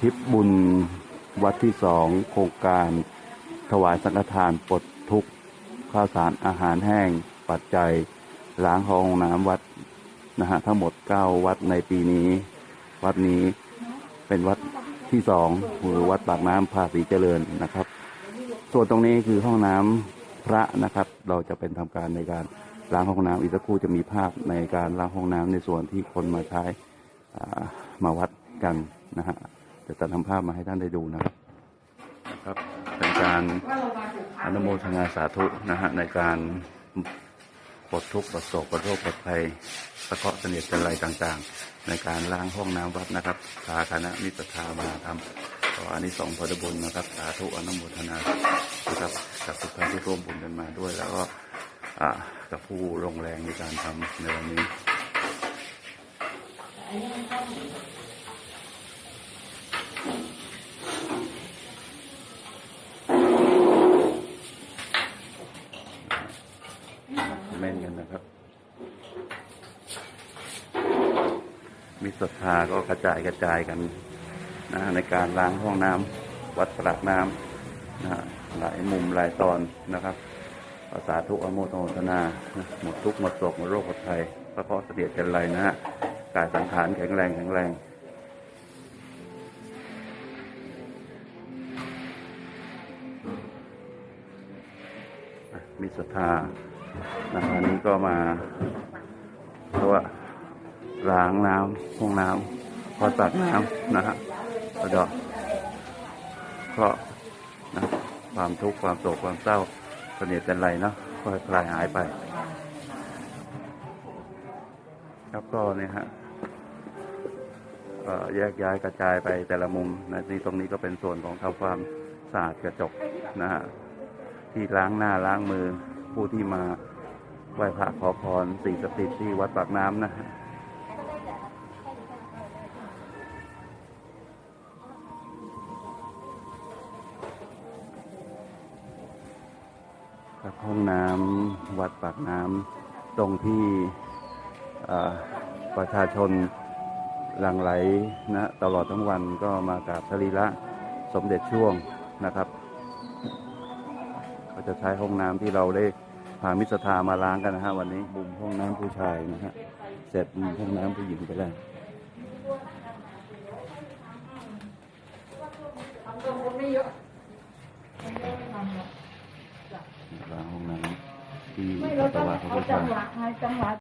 ทริปบุญวัดที่สองโครงการถวายสังฆทานปลดทุกข์ข้าวสารอาหารแห้งปัจจัยล้างห้องน้ำวัดนะฮะทั้งหมด 9 วัดในปีนี้ วัดนี้เป็นวัดที่สองคือวัดปากน้ำภาษีเจริญนะครับ ส่วนตรงนี้คือห้องน้ำพระนะครับ เราจะเป็นทำการในการล้างห้องน้ำอีกสักครู่จะมีภาพในการล้างห้องน้ำในส่วนที่คนมาใช้มาวัดกันนะฮะ จะตัดทำภาพมาให้ท่านได้ดูนะครับครับเป็นการอนุโมทนาสาธุนะฮะในการปลดทุกข์ปลดโศกปลดโรคปลดภัยประเคาะเสนียดจันไรต่างๆ ในการล้างห้องน้ำวัดนะครับพาคณะมิตรธามาทำขออานิสองส์ผลบุญนะครับสาธุอนุโมทนานะครับกับทุกท่านที่ร่วมบุญกันมาด้วย แล้วก็อ่ากับผู้ลงแรงในการทำในวันนี้ เล่นกันนะครับ มีศรัทธาก็กระจายกระจายกันนะในการล้างห้องน้ำวัดปรากน้ำนะหลายมุมหลายตอนนะครับขอสาธุอนุโมทนานะหมดทุกข์หมดโศกหมดโรคหมดภัยพระเคราะเสด็จกันไรนะฮะกายสังขารแข็งแรงแข็งแรงมีศรัทธา นะอันนี้ก็มาเพราะว่าล้างน้ำห้องน้ำพอตักน้ำนะฮะแล้วก็เพราะนะความทุกข์ความโศกความเศร้าเสนียดจันไรเนาะก็คลายหายไป ครับก็เนี่ยฮะก็แยกย้ายกระจายไปแต่ละมุมนะที่ตรงนี้ก็เป็นส่วนของทำความสะอาดกระจกนะฮะที่ล้างหน้าล้างมือ ผู้ที่มาไหว้พระขอพรสิ่งศักดิ์สิทธิ์ที่วัดปากน้ำนะฮะครับห้องน้ำวัดปากน้ำตรงที่ประชาชนหลั่งไหลนะตลอดทั้งวันก็มากราบสรีระสมเด็จช่วงนะครับ ก็จะใช้ห้องน้ำที่เราได้ามิสทามาล้างกันนะฮะวันนี้บุมห้องน้ำผู้ชายนะฮะเสร็จบุมห้องน้ำผู้หญิงไปแล้วทำตัวคนไม่เยอะคนเยอะไม่ทำหรอกล้างห้องน้ำที่ไม่ปัเราสต้สาองวะของเอาผู้จัชา